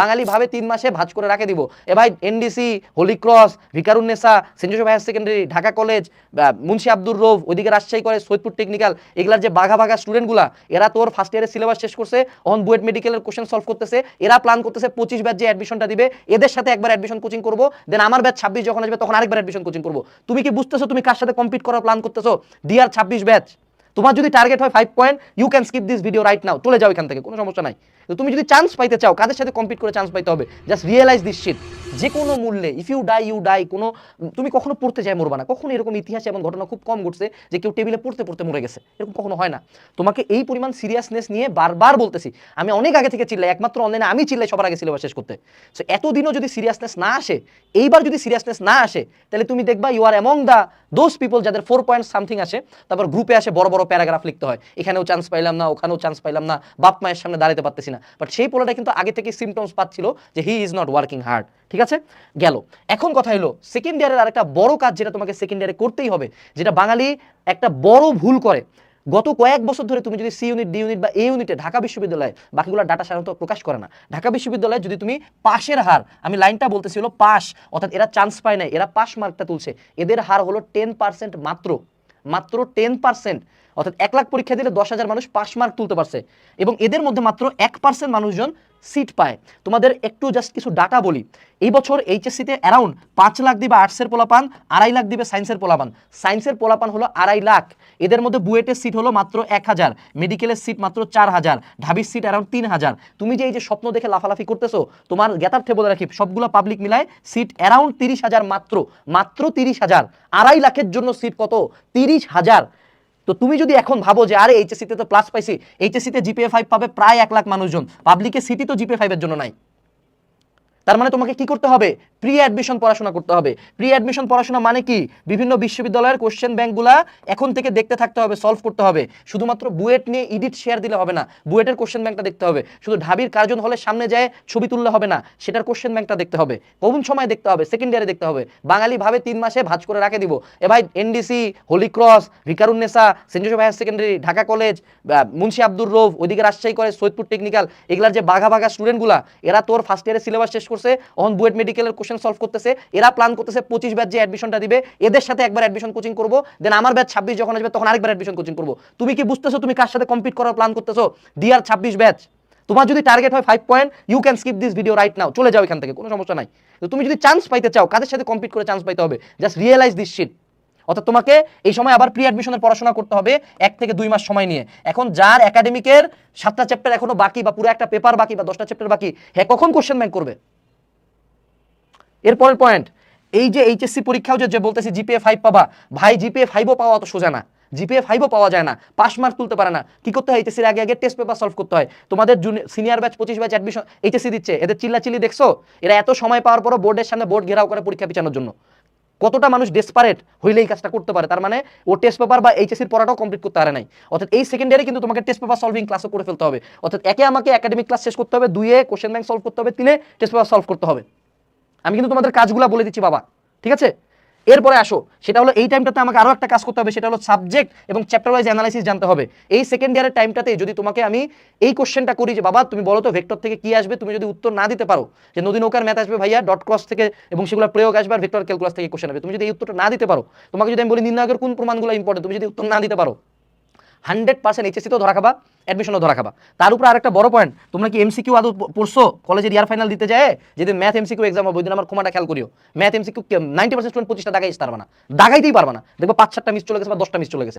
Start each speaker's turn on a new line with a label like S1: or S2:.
S1: বাঙালি ভাবে তিন মাসে ভাজ করে রাখে দিব। এ ভাই NDC holy cross Viqarunnisa saint Joseph higher secondary Dhaka college Munshi Abdur Rouf, ওইদিকে রাজশাহী কলেজ সৈয়দপুর টেকনিক্যাল এগুলার যে বাঘা বাঘা স্টুডেন্টগুলা এরা তোর ফার্স্ট ইয়ারের সিলেবাস শেষ করছে অন বুয়েট মেডিকেলের কোশ্চেন সলভ করতেছে, এরা প্ল্যান করতেছে পঁচিশ ব্যাচ যে অ্যাডমিশনটা দিবে, এদের সাথে একবার অ্যাডমিশন কোচিং করব দেন আমার ব্যাচ ছাব্বিশ যখন আসবে তখন আরেকবার অ্যাডমিশন কোচিং করব। তুমি কি বুঝতেছো তুমি কার সাথে কম্পিট করার প্ল্যান করতেছো? ডিআর ছাব্বিশ ব্যাচ তোমার যদি টার্গেট হয় five point you can skip this video right now চলে যাও এখান থেকে, কোনো সমস্যা নাই। তো তুমি যদি চান্স পাইতে চাও, কাদের সাথে কম্পিট করে চান্স পাইতে হবে? জাস্ট রিয়েলাইজ দিস শিট যে কোনো মূল্যে if you die you die কোনো, তুমি কখনো পড়তে চাই মরবা না। কখনো এরকম ইতিহাসে এমন ঘটনা খুব কম ঘটছে যে কেউ টেবিলে পড়তে পড়তে মরে গেছে। এরকম কখনো হয় না। তোমাকে এই পরিমাণ সিরিয়াসনেস নিয়ে বারবার বলতেছি। আমি অনেক আগে থেকে চিল্লাই, একমাত্র অনলাইনে আমি চিল্লাই সবার আগে সিলেবাস শেষ করতে। সো এতদিনও যদি সিরিয়াসনেস না আসে, এইবার যদি সিরিয়াসনেস না আসে, তাহলে তুমি দেখবা you are among the those people যাদের ফোর পয়েন্ট সামথিং আসে, তারপর গ্রুপে আসে বড় বড় প্যারাগ্রাফ লিখতে হয়। এখানেও চান্স পাইলাম না, ওখানেও চান্স পাইলাম না, বাপ মায়ের সামনে দাঁড়াতে পারতেছি না। বাট সেই পোলাটা কিন্তু আগে থেকে সিমটমস পাচ্ছিল যে he is not working hard ঠিক আছে? গেল। এখন কথা হলো সেকেন্ড ইয়ারের আরেকটা বড় কাজ যেটা তোমাকে সেকেন্ড ইয়ারে করতেই হবে, যেটা বাঙালি একটা বড় ভুল করে। গত কয়েক বছর ধরে তুমি যদি সি ইউনিট ডি ইউনিট বা এ ইউনিটে ঢাকা বিশ্ববিদ্যালয়ে বাকিগুলো ডাটা সাধারণত প্রকাশ করে না, ঢাকা বিশ্ববিদ্যালয়ে যদি তুমি পাশের হার, আমি লাইনটা বলতেছি হলো পাস অর্থাৎ এরা চান্স পায় না এরা পাস মার্কটা তুলছে, এদের হার হলো টেন পার্সেন্ট মাত্র মাত্র টেন পার্সেন্ট অর্থাৎ এক লাখ পরীক্ষা দিলে দশ হাজার মানুষ পাস মার্ক তুলতে পারছে। এবং এদের মধ্যে মাত্র এক পার্সেন্ট মানুষজন সিট পায়। তোমাদের একটু জাস্ট কিছু ডাটা বলি। এই বছর এইচএসসিতে অ্যারাউন্ড পাঁচ লাখ দিবে আর্টসের পোলাপান, আড়াই লাখ দিবে সায়েন্সের পোলাপান। সায়েন্সের পোলাপান হলো আড়াই লাখ। এদের মধ্যে বুয়েটের সিট হলো মাত্র এক হাজার। মেডিকেলের সিট মাত্র চার হাজার। ঢাবির সিট অ্যারাউন্ড তিন হাজার। তুমি যে এই যে স্বপ্ন দেখে লাফালাফি করতেছো, তোমার জ্ঞাতার্থে বলে রাখি সবগুলো পাবলিক মিলায় সিট অ্যারাউন্ড তিরিশ হাজার মাত্র। মাত্র তিরিশ হাজার। আড়াই লাখের জন্য সিট কত? তিরিশ হাজার। তো তুমি যদি এখন ভাবো যে, আরে এইচএসসিতে তো প্লাস পাইছি এইচএসসিতে জিপিএ ফাইভ পাবে প্রায় এক লাখ মানুষজন পাবলিকে সিটি তো জিপিএ ফাইভের জন্য নাই। তার মানে তোমাকে কি করতে হবে? প্রি অ্যাডমিশন পড়াশোনা করতে হবে। প্রি অ্যাডমিশন পড়াশোনা মানে কি? বিভিন্ন বিশ্ববিদ্যালয়ের কোশ্চেন ব্যাংকগুলা এখন থেকে দেখতে থাকতে হবে সলভ করতে হবে। শুধুমাত্র বুয়েট নিয়ে ইডিট শেয়ার দিলে হবে না। বুয়েটের কোশ্চেন ব্যাংকটা দেখতে হবে। শুধু ঢাবির কার্জন হলে সামনে যায়, ছবি তুললে হবে না। সেটার কোশ্চেন ব্যাংকটা দেখতে হবে। কোন সময় দেখতে হবে? সেকেন্ড ইয়ারে দেখতে হবে। বাঙালি ভাবে তিন মাসে ভাজ করে রাখে দিব। এ ভাই NDC holy cross Viqarunnisa saint Joseph higher secondary Dhaka college Munshi Abdur Rouf ওইদিকে রাজশাহী কলেজ সৈয়দপুর টেকনিক্যাল এগুলার যে বাঘা বাঘা স্টুডেন্টগুলা এরা তোর ফার্স্ট ইয়ারের সিলেবাস শেষ করছে অন বুয়েট মেডিকেলের কোশ্চেন সলভ করতেছে, এরা প্ল্যান করতেছে পঁচিশ ব্যাচ যে অ্যাডমিশনটা দিবে, এদের সাথে একবার অ্যাডমিশন কোচিং করব দেন আমার ব্যাচ ছাব্বিশ যখন আসবে তখন আরেকবার অ্যাডমিশন কোচিং করব। তুমি কি বুঝতেছো তুমি কার সাথে কম্পিট করার প্ল্যান করতেছো? ডিআর ছাব্বিশ ব্যাচ তোমার যদি টার্গেট হয় five point you can skip this video right now চলে যাও এখান থেকে, কোনো সমস্যা নাই। তুমি যদি চান্স পাইতে চাও, কাদের সাথে কম্পিট করে চান্স পাইতে হবে? জাস্ট রিয়েলাইজ দিস শিট অর্থাৎ তোমাকে এই সময় আবার প্রি অ্যাডমিশনের পড়াশোনা করতে হবে, এক থেকে দুই মাস সময় নিয়ে। এখন যার একাডেমিকের সাতটা চ্যাপ্টার এখনও বাকি বা পুরো একটা পেপার বাকি বা দশটা চ্যাপ্টার বাকি হ্যাঁ কখন কোশ্চেন ব্যাংক করবে? এরপরের পয়েন্ট এই যে এইচএসসি পরীক্ষাও যে বলতেছি জিপিএ ফাইভ পাবা, ভাই জিপিএ ফাইভও পাওয়া অত সোজা না। জিপিএ ফাইভও পাওয়া যায় না পাস মার্ক তুলতে পারে না। কি করতে হয় এইচএসির আগে আগে টেস্ট পেপার সলভ করতে হয়। তোমাদের সিনিয়র ব্যাচ পঁচিশ ব্যাচ অ্যাডমিশন এইচএসসি দিচ্ছে, এদের চিল্লাচিল্লি দেখছ? এরা এত সময় পাওয়ার পরও বোর্ডের সামনে বোর্ড ঘেরাও করে পরীক্ষা পিছানোর জন্য। কতটা মানুষ ডেসপারেট হইলে এই কাজটা করতে পারে, তার মানে ও টেস্ট পেপার বা এইচএসির পড়াটাও কমপ্লিট করতে পারে নাই। অর্থাৎ এই সেকেন্ডারি কিন্তু তোমাকে টেস্ট পেপার সলভিং ক্লাসও করে ফেলতে হবে। অর্থাৎ একে আমাকে একাডেমিক ক্লাস শেষ করতে হবে, দুইয়ে কোশ্চেন ব্যাংক সলভ করতে হবে, তিনে টেস্ট পেপার সলভ করতে হবে। আমি কিন্তু তোমাদের কাজগুলো বলে দিচ্ছি, বাবা। ঠিক আছে? এরপরে আসো। সেটা হলো এই টাইমটাতে আমাকে আরও একটা কাজ করতে হবে, সেটা হলো সাবজেক্ট এবং চ্যাপ্টার ওয়াইজ অ্যানালাইসিস জানতে হবে। এই সেকেন্ড ইয়ারের টাইমটাতে যদি তোমাকে আমি এই কোশ্চেনটা করি যে, বাবা, তুমি বলো তো ভেক্টর থেকে কি আসবে? তুমি যদি উত্তর না দিতে পারো, যে নদী নৌকার ম্যাথ আসবে ভাইয়া ডট ক্রস থেকে এবং সেগুলো প্রয়োগ আসবে আর ভেক্টর ক্যালকুলাস থেকে কোশ্চেন আসবে। তুমি যদি এই উত্তরটা না দিতে পারো, তোমাকে যদি আমি বলি নির্ণায়কের কোন প্রমাণগুলো ইম্পর্টেন্ট তুমি যদি উত্তর না দিতে পারো হান্ড্রেড পার্সেন্ট এইচএসিতেও ধরা খাবা অ্যাডমিশনও ধরা খাবা। তার উপর আরেকটা বড় পয়েন্ট তোমরা কি এমসিকিউ আদৌ পড়ছো? কলেজের ইয়ার ফাইনাল দিতে যায়? যেদিন ম্যাথ এমসিকিউ এক্সাম হবে ওই দিন আমার ক্ষমাটা খেয়াল করিও। Math MCQ ninety percent student পঁচিশটা দাগাইতে পারবা না। দাগাইতেই পারবা না। দেখব পাঁচ সাতটা মিস চলে গেছে বা দশটা মিস চলে গেছে।